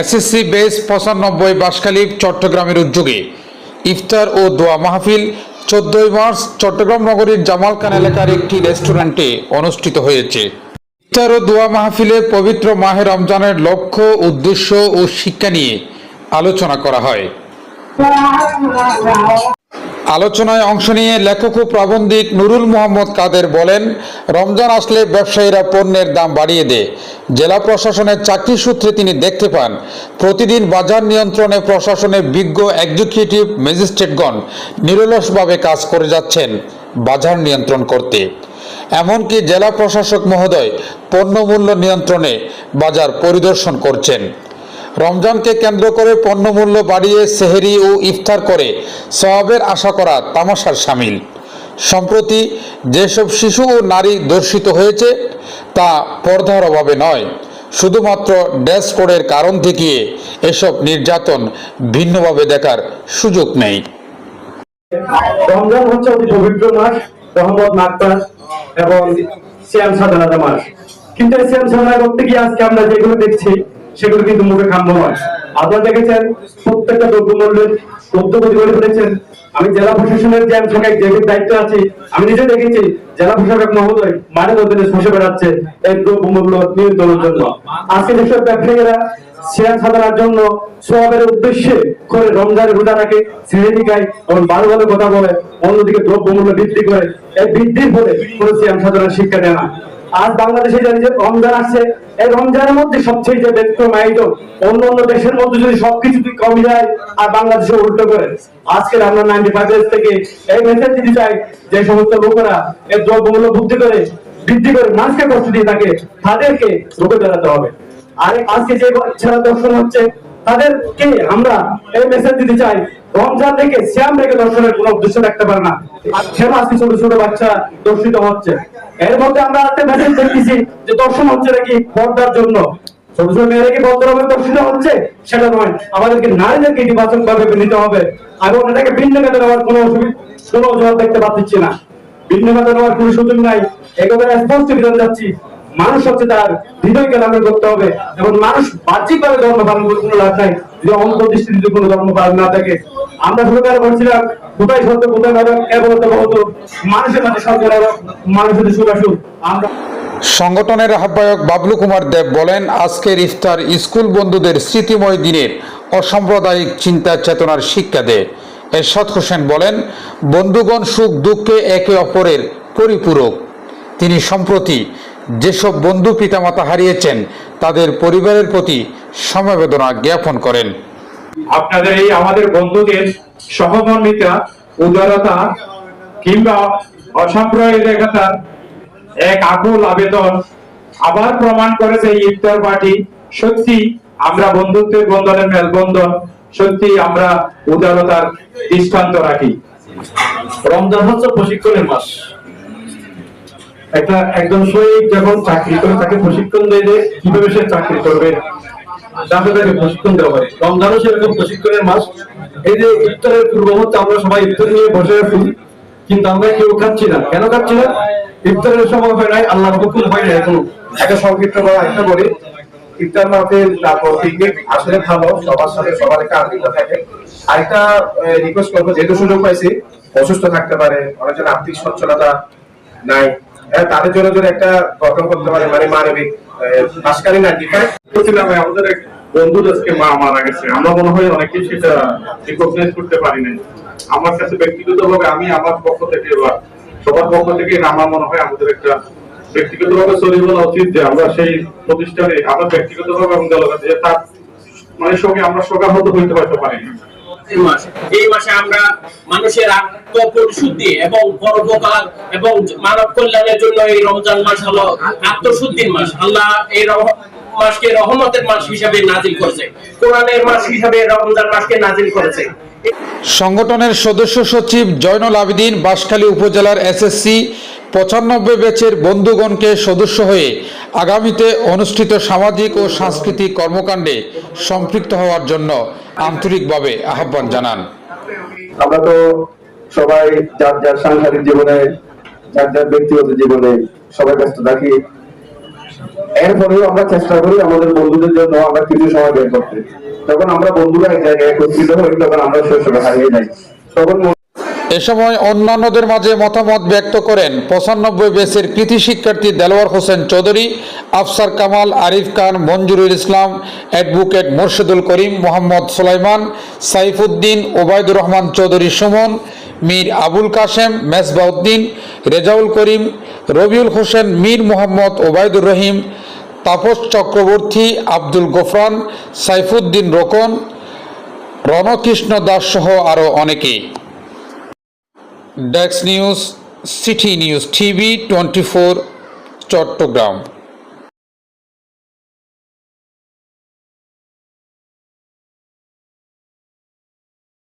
SSC base পঁচানব্বই বাসখালী, চট্টগ্রামের উদ্যোগে ইফতার ও দোয়া মাহফিল চোদ্দই মার্চ চট্টগ্রাম নগরীর জামালখান এলাকার একটি রেস্টুরেন্টে অনুষ্ঠিত হয়েছে। ইফতার ও দোয়া মাহফিলে পবিত্র মাহে রমজানের লক্ষ্য, উদ্দেশ্য ও শিক্ষা নিয়ে আলোচনা করা হয়। আলোচনায় অংশ নিয়ে লেখক ও প্রাবন্ধিক নুরুল মোহাম্মদ কাদের বলেন, রমজান আসলে ব্যবসায়ীরা পণ্যের দাম বাড়িয়ে দেয়। জেলা প্রশাসনের চাকরি সূত্রে তিনি দেখতে পান, প্রতিদিন বাজার নিয়ন্ত্রণে প্রশাসনের বিজ্ঞ এক্সিকিউটিভ ম্যাজিস্ট্রেটগণ নিরলসভাবে কাজ করে যাচ্ছেন বাজার নিয়ন্ত্রণ করতে। এমনকি জেলা প্রশাসক মহোদয় পণ্যমূল্য নিয়ন্ত্রণে বাজার পরিদর্শন করছেন। রমজানকে কেন্দ্র করে পণ্যমূল্য বাড়িয়ে সেহেরি ও ইফতার করে সওয়াবের আশা করা তামাশার সামিল। সম্প্রতি যেসব শিশু ও নারী দর্শিত হয়েছে, তা পর্দার অভাবে নয়। শুধুমাত্র ড্রেস কোডের কারণ থেকে এসব নির্যাতন ভিন্নভাবে দেখার সুযোগ নেই। রমজান হচ্ছে অতি পবিত্র মাস, রহমত এবং সাধারণত মাস। কিন্তু সিয়াম সাধনা করতে গিয়ে আজকে আমরা যেগুলো দেখছি সেগুলো কিন্তু মুখে খাম্য নয় আপনারা দেখেছেন, প্রত্যেকটা দ্রব্যমূল্যের দ্রব্যপতি করে ফেলেছেন আমি জেলা প্রশাসনের যে আমি সঙ্গে যে দায়িত্ব আছি, আমি নিজে দেখেছি, জেলা প্রশাসক মহোদয় মাঠে মধ্যে বসে বেড়াচ্ছে এই দ্রব্যমূল্য নিয়ন্ত্রণের জন্য। আজকে যেসব ব্যবসায়ীরা সিয়াম সাধনার জন্য সবের উদ্দেশ্যে করে রমজানের রোজা রাখে শ্রেণি খায় এবং ভালো ভালো কথা বলে, অন্যদিকে দ্রব্যমূল্য বৃদ্ধি করে, এই বৃদ্ধির ফলে কোনো সিয়াম সাধনার শিক্ষা দেয় না। আজ বাংলাদেশে জানি যে রমজান আসছে, এই রমজানের মধ্যে সবচেয়ে যে ব্যতিক্রম আয়োজন অন্য অন্য দেশের মধ্যে যদি সবকিছু তুই কমে যায়, আর বাংলাদেশে উল্টো করে। আজকে আমরা নাইনটি ফাইভ থেকে এই মেসেজ দিতে চাই, যে সমস্ত লোকেরা এই দ্রব্যমূল্য বৃদ্ধি করে বৃদ্ধি করে, মানুষকে কষ্ট দিয়ে থাকে, তাদেরকে রোগে বেড়াতে হবে। আর আজকে যে ছেলে দর্শন হচ্ছে, তাদেরকে আমরা এই মেসেজ দিতে চাই রমজান থেকে শ্যাম রেখে দর্শনের কোনো উদ্দেশ্য রাখতে পারে না। শ্যাম আজকে ছোট ছোট বাচ্চা দর্শিত হচ্ছে। এর মধ্যে আমরা একটা মেসেজ দেখতেছি যে দর্শন হচ্ছে নাকি পর্দার জন্য। ছোট ছোট মেয়েরা কি দর্শিত হচ্ছে? সেটা নয়। আমাদেরকে নারীদেরকে ইতিবাচক ভাবে নিতে হবে এটাকে ভিন্ন কোনো কোনো দেখতে পাচ্ছি না। ভিন্ন কাজে নেওয়ার কোনো সুযোগ নাই। স্পষ্ট বিধান যাচ্ছি। মানুষ হচ্ছে তার হৃদয়কে লালন করতে হবে। এবং মানুষ বাহ্যিকভাবে ধর্ম পালন করে কোনো লাভ নাই। যদি অন্তর্দৃষ্টি যদি কোনো ধর্ম পালন না থাকে আমরা সরকার বলছিলাম, কোথায় সত্য, কোথায় নরক কেবল তো মানুষের মাঝে সরকার মানুষের আসুক। আমরা সংগঠনের আহ্বায়ক বাবলু কুমার দেব বলেন, আজকের ইফতার স্কুল বন্ধুদের স্মৃতিময় দিনের অসাম্প্রদায়িক চিন্তা চেতনার শিক্ষা দেয়। এরশাদ হোসেন বলেন, বন্ধুগণ সুখ দুঃখে একে অপরের পরিপূরক। তিনি সম্প্রতি যেসব বন্ধু পিতামাতা হারিয়েছেন, তাদের পরিবারের প্রতি সমবেদনা জ্ঞাপন করেন। আপনাদের এই আমাদের বন্ধুদের সহমর্মিতা উদারতা কিংবা অসাম্প্রদায়িকতার এক আকুল আবেদন আবার প্রমাণ করেছে ইফতার পার্টি। সত্যি আমরা বন্ধুত্বের বন্ধনের মেলবন্ধন সত্যি আমরা উদারতার দৃষ্টান্ত রাখি। রমজান হচ্ছে প্রশিক্ষণের মাস। একটা একজন সৈনিক যখন চাকরি করে তাকে প্রশিক্ষণ দেয় যে কীভাবে সে চাকরি করবে? তাকে প্রশিক্ষণ দেওয়া হয়। রমজানও সেরকম প্রশিক্ষণের মাস। এই যে ইফতারের পূর্ব মুহূর্তে আমরা সবাই ইফতার নিয়ে বসে আছি কিন্তু আমরা কেউ খাচ্ছি না। কেন খাচ্ছি না? ইফতারের সময় হয় নাই আল্লাহর হুকুম হয় না এখনও একটা সংক্ষিপ্ত করা একটা ইফতার তারপর পিকনিক আসলে ভালো সবার সাথে সবার একটা থাকে। আরেকটা রিকোয়েস্ট করব যেহেতু সুযোগ পাইছি অসুস্থ থাকতে পারে অনেকজন আর্থিক সচ্ছলতা নাই। হ্যাঁ, তাদের জন্য যদি একটা গঠন করতে পারে মানে মানবিক বলছিলাম আমাদের এক বন্ধু আজকে মা মারা গেছে। আমরা মনে হয় সেটা রিকগনাইজ করতে পারি আমার কাছে আমি আমার পক্ষ থেকে বা সবার পক্ষ থেকে আমার মনে হয় আমাদের একটা ব্যক্তিগতভাবে চলে বলা উচিত যে আমরা সেই প্রতিষ্ঠানে আমরা ব্যক্তিগতভাবে এবং দলগত যে তার মানে সঙ্গে আমরা শোকাহত হইতে হয়তো পারি মানুষের এবং এবং মানব কল্যাণের জন্য এই রমজান মাস মাস। আল্লাহ এই মাসকে রহমতের মাস হিসাবে নাজিল করেছে। কোরআনের মাস হিসাবে রমজান মাসকে নাজিল করেছে। সংগঠনের সদস্য সচিব জয়নুল আবেদিন বাঁশখালী উপজেলার এসএসসি পঁচানব্বই ব্যাচের বন্ধুগণকে সদস্য হয়ে আগামীতে অনুষ্ঠিত সামাজিক ও সাংস্কৃতিক কর্মকাণ্ডে সম্পৃক্ত হওয়ার জন্য আন্তরিকভাবে আহ্বান জানান। আমরা তো সবাই যার যার সাংসারিক জীবনে, যার যার ব্যক্তিগত জীবনে সবাই ব্যস্ত থাকি। এরপরেও আমরা চেষ্টা করি আমাদের বন্ধুদের জন্য আমরা কিছু সময় বের করতে। যখন আমরা বন্ধুরা এক জায়গায় একত্রিত হই, তখন আমরা শৈশবে হারিয়ে যাই। তখন এ সময় অন্যান্যদের মাঝে মতামত ব্যক্ত করেন পঁচানব্বই বেসের কৃতি শিক্ষার্থী দেলোয়ার হোসেন চৌধুরী, আফসার কামাল, আরিফ খান, মঞ্জুরুল ইসলাম, অ্যাডভোকেট মোর্শেদুল করিম, মোহাম্মদ সুলাইমান, সাইফুদ্দিন, ওবায়দুর রহমান চৌধুরী সুমন, মীর আবুল কাশেম, মেসবাউদ্দিন, রেজাউল করিম, রবিউল হোসেন, মীর মোহাম্মদ, ওবায়দুর রহিম তাপস চক্রবর্তী, আব্দুল গোফরান, সাইফুদ্দিন রোকন, রণকৃষ্ণ দাস সহ আরও অনেকে। ডেক্স news, city news TV twenty four, Chattogram.